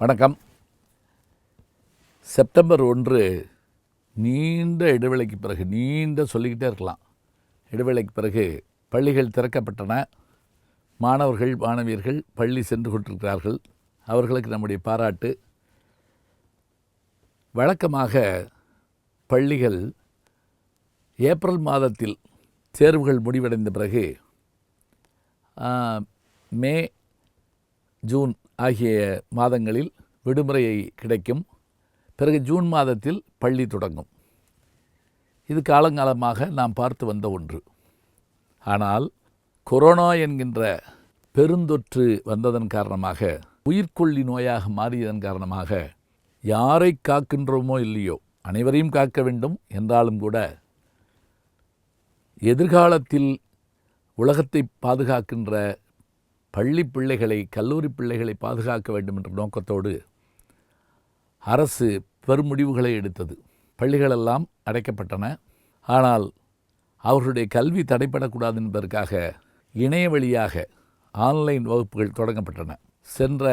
வணக்கம். செப்டம்பர் ஒன்று நீண்ட இடைவேளைக்கு பிறகு நீண்ட சொல்லிக்கிட்டே இருக்கலாம். இடைவேளைக்கு பிறகு பள்ளிகள் திறக்கப்பட்டன. மாணவர்கள் மாணவியர்கள் பள்ளி சென்று கொண்டிருக்கிறார்கள். அவர்களுக்கு நம்முடைய பாராட்டு. வழக்கமாக பள்ளிகள் ஏப்ரல் மாதத்தில் தேர்வுகள் முடிவடைந்த பிறகு மே ஜூன் ஆகிய மாதங்களில் விடுமுறையை கிடைக்கும். பிறகு ஜூன் மாதத்தில் பள்ளி தொடங்கும். இது காலங்காலமாக நாம் பார்த்து வந்த ஒன்று. ஆனால் கொரோனா என்கின்ற பெருந்தொற்று வந்ததன் காரணமாக உயிர்கொல்லி நோயாக மாறியதன் காரணமாக யாரை காக்கின்றோமோ இல்லையோ அனைவரையும் காக்க வேண்டும் என்றாலும் கூட எதிர்காலத்தில் உலகத்தை பாதுகாக்கின்ற பள்ளி பிள்ளைகளை கல்லூரி பிள்ளைகளை பாதுகாக்க வேண்டும் என்ற நோக்கத்தோடு அரசு பெருமுடிவுகளை எடுத்தது. பள்ளிகளெல்லாம் அடைக்கப்பட்டன. ஆனால் அவர்களுடைய கல்வி தடைப்படக்கூடாது என்பதற்காக இணைய வழியாக ஆன்லைன் வகுப்புகள் தொடங்கப்பட்டன. சென்ற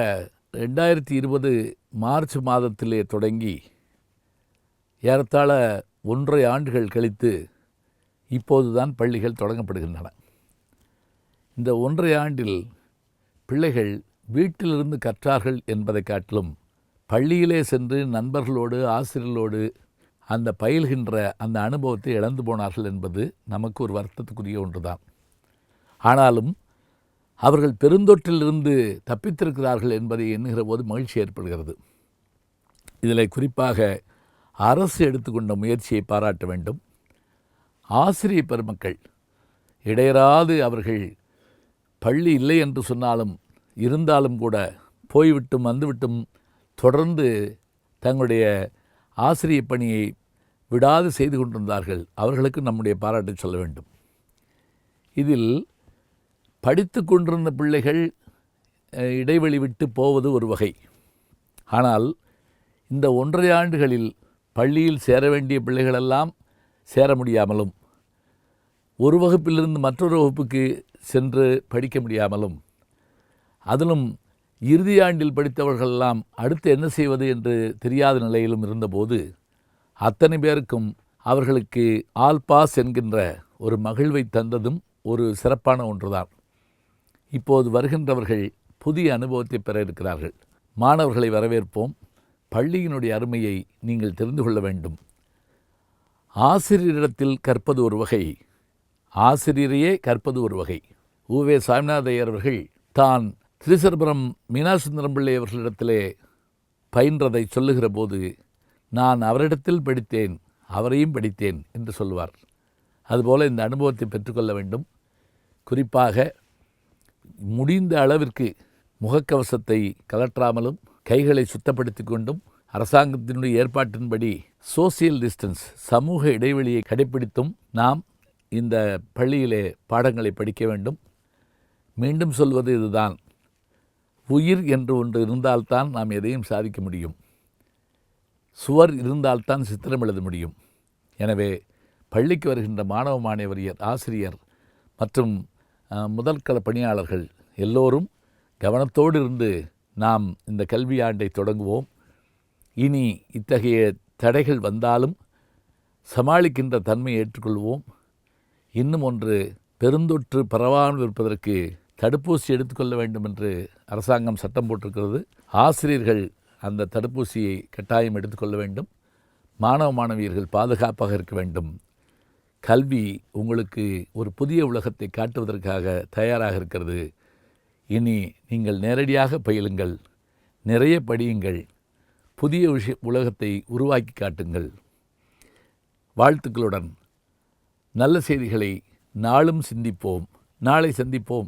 ரெண்டாயிரத்தி இருபது மார்ச் மாதத்திலே தொடங்கி ஏறத்தாழ ஒன்றரை ஆண்டுகள் கழித்து இப்போதுதான் பள்ளிகள் தொடங்கப்படுகின்றன. இந்த ஒன்றை ஆண்டில் பிள்ளைகள் வீட்டிலிருந்து கற்றார்கள் என்பதை காட்டிலும் பள்ளியிலே சென்று நண்பர்களோடு ஆசிரியர்களோடு அந்த பயில்கின்ற அந்த அனுபவத்தை இழந்து போனார்கள் என்பது நமக்கு ஒரு வருத்தத்துக்குரிய ஒன்றுதான். ஆனாலும் அவர்கள் பெருந்தொற்றிலிருந்து தப்பித்திருக்கிறார்கள் என்பதை எண்ணுகிற போது மகிழ்ச்சி ஏற்படுகிறது. இதில் குறிப்பாக அரசு எடுத்துக்கொண்ட முயற்சியை பாராட்ட வேண்டும். ஆசிரிய பெருமக்கள் இடையராது அவர்கள் பள்ளி இல்லை என்று சொன்னாலும் இருந்தாலும் கூட போய்விட்டும் வந்துவிட்டும் தொடர்ந்து தங்களுடைய ஆசிரிய பணியை விடாது செய்து கொண்டிருந்தார்கள். அவர்களுக்கு நம்முடைய பாராட்டை சொல்ல வேண்டும். இதில் படித்து கொண்டிருந்த பிள்ளைகள் இடைவெளி விட்டு போவது ஒரு வகை. ஆனால் இந்த ஒன்றரை ஆண்டுகளில் பள்ளியில் சேர வேண்டிய பிள்ளைகளெல்லாம் சேர முடியாமலும் ஒரு வகுப்பிலிருந்து மற்றொரு வகுப்புக்கு சென்று படிக்க முடியாமலும் அதிலும் இறுதி ஆண்டில் படித்தவர்களெல்லாம் அடுத்து என்ன செய்வது என்று தெரியாத நிலையிலும் இருந்தபோது அத்தனை பேருக்கும் அவர்களுக்கு ஆல் பாஸ் என்கின்ற ஒரு மகிழ்வை தந்ததும் ஒரு சிறப்பான ஒன்றுதான். இப்போது வருகின்றவர்கள் புதிய அனுபவத்தை பெற இருக்கிறார்கள். மாணவர்களை வரவேற்போம். பள்ளியினுடைய அருமையை நீங்கள் தெரிந்து கொள்ள வேண்டும். ஆசிரியரிடத்தில் கற்பது ஒரு வகை ஆசிரியரையே கற்பது ஒரு வகை. உவே சாமிநாத அவர்கள் தான் திருசரபுரம் மீனாசுந்தரம் பிள்ளை அவர்களிடத்திலே பயின்றதை சொல்லுகிற போது நான் அவரிடத்தில் படித்தேன் அவரையும் படித்தேன் என்று சொல்லுவார் அதுபோல் இந்த அனுபவத்தை பெற்றுக்கொள்ள வேண்டும். குறிப்பாக முடிந்த அளவிற்கு முகக்கவசத்தை கலற்றாமலும் கைகளை சுத்தப்படுத்தி கொண்டும் அரசாங்கத்தினுடைய ஏற்பாட்டின்படி சோசியல் டிஸ்டன்ஸ் சமூக இடைவெளியை கடைப்பிடித்தும் நாம் இந்த பள்ளியிலே பாடங்களை படிக்க வேண்டும். மீண்டும் சொல்வது இதுதான். உயிர் என்று ஒன்று இருந்தால்தான் நாம் எதையும் சாதிக்க முடியும். சுவர் இருந்தால்தான் சித்திரம் எழுத முடியும். எனவே பள்ளிக்கு வருகின்ற மாணவ மாணவரியர் ஆசிரியர் மற்றும் முதற்கள முதல்கள பணியாளர்கள் எல்லோரும் கவனத்தோடு இருந்து நாம் இந்த கல்வி ஆண்டை தொடங்குவோம். இனி இத்தகைய தடைகள் வந்தாலும் சமாளிக்கின்ற தன்மையை ஏற்றுக்கொள்வோம். இன்னும் ஒன்று பெருந்தொற்று பரவாமல் இருப்பதற்கு தடுப்பூசி எடுத்துக்கொள்ள வேண்டும் என்று அரசாங்கம் சட்டம் போட்டிருக்கிறது. ஆசிரியர்கள் அந்த தடுப்பூசியை கட்டாயம் எடுத்துக்கொள்ள வேண்டும். மாணவ மாணவியர்கள் பாதுகாப்பாக இருக்க வேண்டும். கல்வி உங்களுக்கு ஒரு புதிய உலகத்தை காட்டுவதற்காக தயாராக இருக்கிறது. இனி நீங்கள் நேரடியாக பயிலுங்கள். நிறைய படியுங்கள். புதிய விஷய உலகத்தை உருவாக்கி காட்டுங்கள். வாழ்த்துக்களுடன். நல்ல செய்திகளை நாளும் சிந்திப்போம். நாளை சந்திப்போம்.